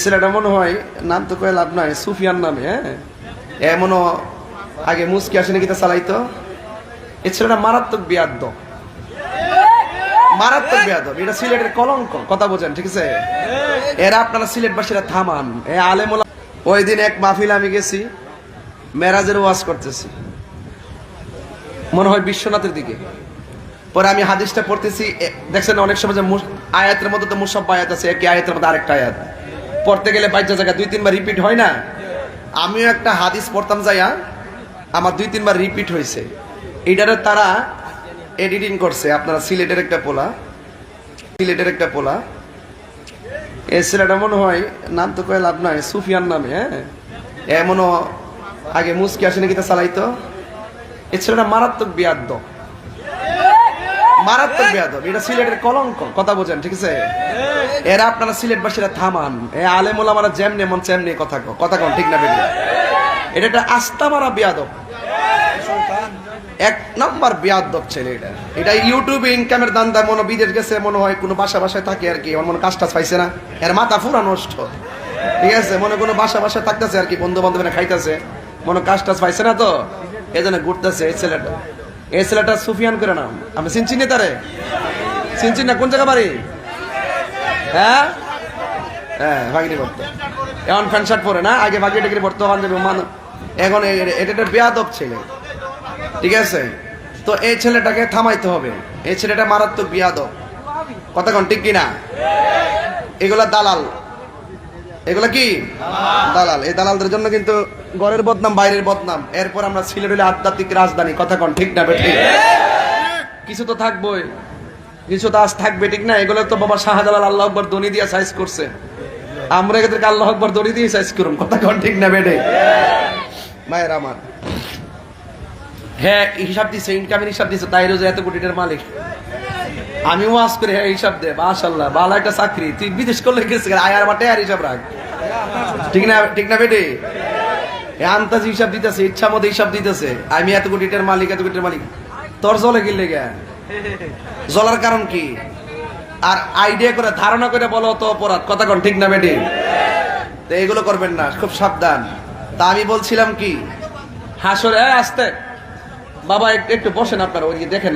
ছেলেটা মনে হয় নাম তো কয়ে লাভ নাই, সুফিয়ান নামে হ্যাঁ? এমনও আগে মুসকি আসে নাকি তা চালাইতো? এই ছেলেটা মারাত্মক বিয়াদ্দ। মারাত্মক এটা সিলেটের কলঙ্ক, কথা বোঝেন, ঠিক আছে? এরা আপনারা সিলেটবাসীরা থামান। এ আলেমোলা ওই দিন এক মাহফিল আমি গেছি, মেরাজের ওয়াজ করতেছি। মনে হয় বিশ্বনাথের দিকে। পরে আমি হাদিসটা পড়তেছি দেখছেন অনেক সময় যে আয়াতের মধ্যে তো মুসব আয়াত আছে, একই আয়াতের মধ্যে আরেকটা আয়াত। পড়তে গেলে বাইজা জায়গা দুই, তিনবার রিপিট হয় না? আমিও একটা হাদিস পড়তাম যাইয়া, আমার দুই, তিনবার রিপিট হয়েছে এইটারে তারা এডিটিং করছে। আপনারা সিলেটের একটা পোলা, সিলেটের একটা পোলা। এই ছেলেটা মনে হয়, নাম তো কয়ে লাভ নাই, সুফিয়ান নামে হ্যাঁ? এমনও আগে মুসকি আসে নাকি তা চালাইতো? এই ছেলেটা মারাত্মক বিয়াদ্দ মারাত্মক বেয়াদব। এটা সিলেটের কলঙ্ক, কথা বোঝেন, ঠিক আছে? এরা আপনারা সিলেটবাসীরা থামান। এ আলেমুল আমার যেমনি মন চেমনি কথা কথা কন, ঠিক না বেটি এটা একটা আস্তা মারা বেয়াদব। এক নম্বর বেয়াদব ছেলে এটা। এটা ইউটিউবে ইনকামের দান্দা, মনে বিদেশ গেছে, মনে হয় কোনো বাসা বাসায় থাকে আর কি ওর মনে কাজটা পাইছে না। এর মাথা ফুরা নষ্ট। ঠিক আছে? মনে কোনো বাসা বাসায় থাকতেছে আর কি বন্ধু বান্ধব খাইতেছে। মনে কাজ টাজ পাইছে না তো? এই জন্য ঘুরতেছে এই ছেলেটা। এই ছেলেটা সুফিয়ান করে নাম আমি চিনছি না তারে? চিনছি না, কোন জায়গা বাড়ি? হ্যাঁ? হ্যাঁ ভাগিনি পড়তো এখন প্যান্ট শার্ট পরে না? আগে ভাগিয়ে টাগিয়ে পড়তো ওখান থেকে মান এখন এটা একটা বেয়াদব ছেলে। ঠিক আছে? তো এই ছেলেটাকে থামাইতে হবে। এই ছেলেটা মারাত্মক বিয়াদব। কথা কোন, ঠিক কিনা? এগুলা দালাল। এগুলা কি? দালাল। এই দালালদের জন্য কিন্তু ঘরের বদনাম, বাইরের বদনাম। এরপর আমরা সিলেট হলে আধ্যাত্মিক রাজধানী। কথা কন, ঠিক না, বেঠিক? কিছু তো থাকবোই। কিছু তো আজ থাকবে, ঠিক না? এগুলো তো বাবা শাহজালাল আল্লাহ আকবর দনি দিয়ে সাইজ করছে। আমরা এদেরকে আল্লাহ আকবর দনি দিয়ে সাইজ করুন কথা কন, ঠিক না বেটে মায়ের আমার। হ্যাঁ হিসাব দিছে ইনকামের হিসাব দিছে, তাই রোজ এত কোটি টাকার মালিক। আমি ওয়াজ করে হ্যাঁ হিসাব দে মাশাল্লাহ ভালো একটা চাকরি। তুই বিদেশ করলে গেছে আয়ার বাটে আর হিসাব রাখ। ঠিক না ঠিক না বেটে এ আন্তাজ হিসাব দিতেছে, ইচ্ছা মতো হিসাব দিতেছে। আমি এত কোটি টাকার মালিক এত কোটি মালিক। তোর জলে গিলে গে জ্বলার কারণ কি? আর আইডিয়া করে, ধারণা করে বলো তো অপরাধ। কথা কোন, ঠিক না বেটে? তো এগুলো করবেন না, খুব সাবধান। তা আমি বলছিলাম কি? হাসরে আসতে। বাবা একটু একটু বসেন আপনারা ওই দেখেন